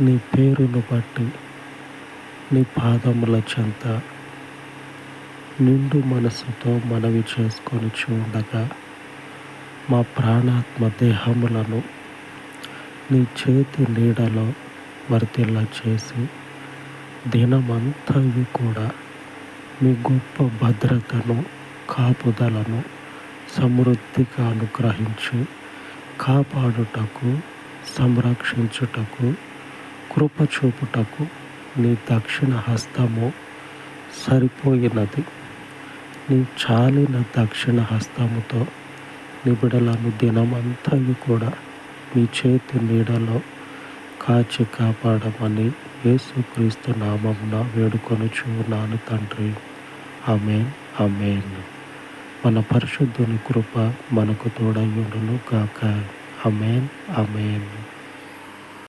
నీ పేరును బట్టి నీ పాదముల చెంత నిండు మనసుతో మనవి చేసుకొని చూడగా మా ప్రాణాత్మ దేహములను నీ చేతి నీడలో వర్తిల్ల చేసి దినమంతయు కూడా మీ గొప్ప భద్రతను కాపుదలను సమృద్ధిగా అనుగ్రహించి కాపాడుటకు సంరక్షించుటకు కృప చూపుటకు నీ దక్షిణ హస్తము సరిపోయినది. నీ చాలిన దక్షిణ హస్తముతో నిబిడలను దినమంతయు కూడా మీ చేతి నీడలో కాచి కాపాడమని యేసుక్రీస్తు నామమున వేడుకొనుచున్నాను తండ్రి. అమేన్ అమేన్ మన పరిశుద్ధుని కృప మనకు తోడయ్యుడును గాక. అమేన్ అమేన్